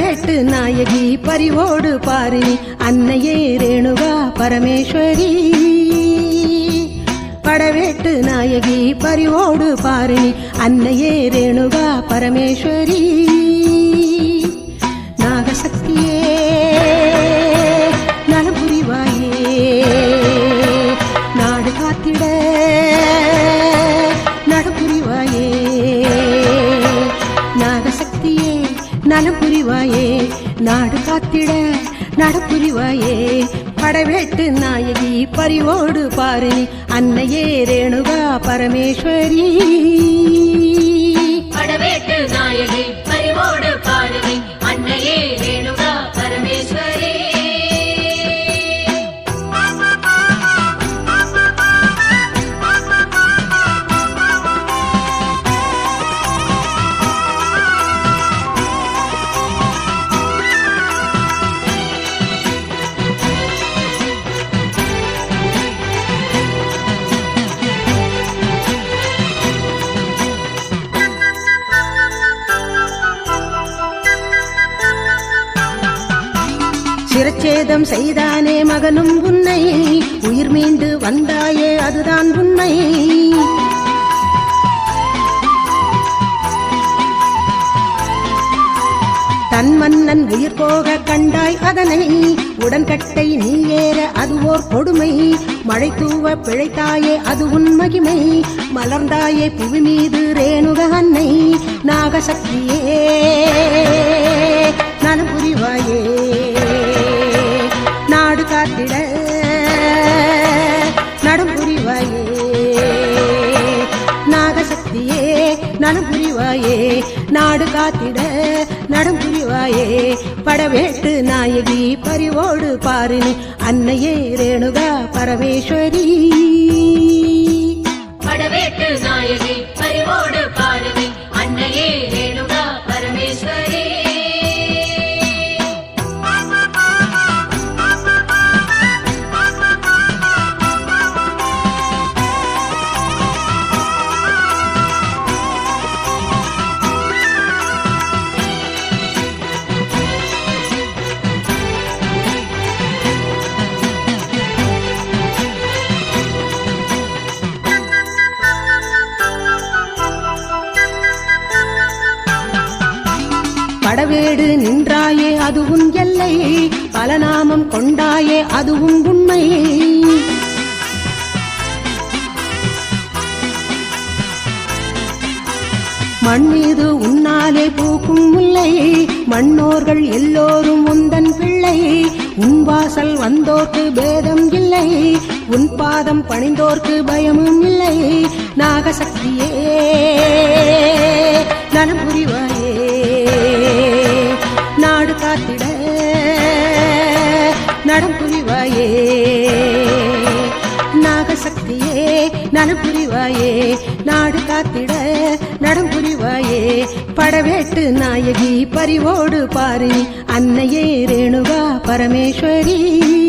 படவேட்டு நாயகி பரிவோடு பாரினி அன்னையே ரேணுகா பரமேஸ்வரி. படவேட்டு நாயகி பரிவோடு பாரினி அன்னையே ரேணுகா பரமேஸ்வரி. நாகசக்தியே காத்திட நடப்புரிவாயே படவேட்டு நாயகி பரிவோடு பாரு அன்னையே ரேணுகா பரமேஸ்வரி. சிரச்சேதம் செய்தானே மகனும் உன்னை. உயிர் மீண்டு வந்தாயே அதுதான் உண்மை தன் மன்னன் உயிர் போக கண்டாய் அதனை. உடன்கட்டை நீ ஏற அது ஓர் கொடுமை. மழை தூவ பிழைத்தாயே அது உன் மகிமை. மலர்ந்தாயே புவி மீது ரேணுக அன்னை. நாகசக்தியே நலம் புரிவாயே. நடம் புரிவாயே நாடு காத்திட நடம் புரிவாயே. படவேட்டு நாயகி பரிவோடு பாரினி அன்னையே ரேணுகா பரமேஸ்வரி. படவேடு நின்றாயே அதுவும் எல்லை. பல நாமம் கொண்டாயே அதுவும் உண்மை. மண் மீது உன்னாலே பூக்கும் முல்லை. மண்ணோர்கள் எல்லோரும் உந்தன் பிள்ளை. உன் வாசல் வந்தோர்க்கு பேதம் இல்லை. உன் பாதம் பணிந்தோர்க்கு பயமும் இல்லை. நாகசக்தியே நடம் புரிவாயே. நாகசக்தியே நலம் புரிவாயே. நாடு காத்திட நடம் புரிவாயே. படவேட்டு நாயகி பரிவோடு பாரு அன்னையே ரேணுகா பரமேஸ்வரி.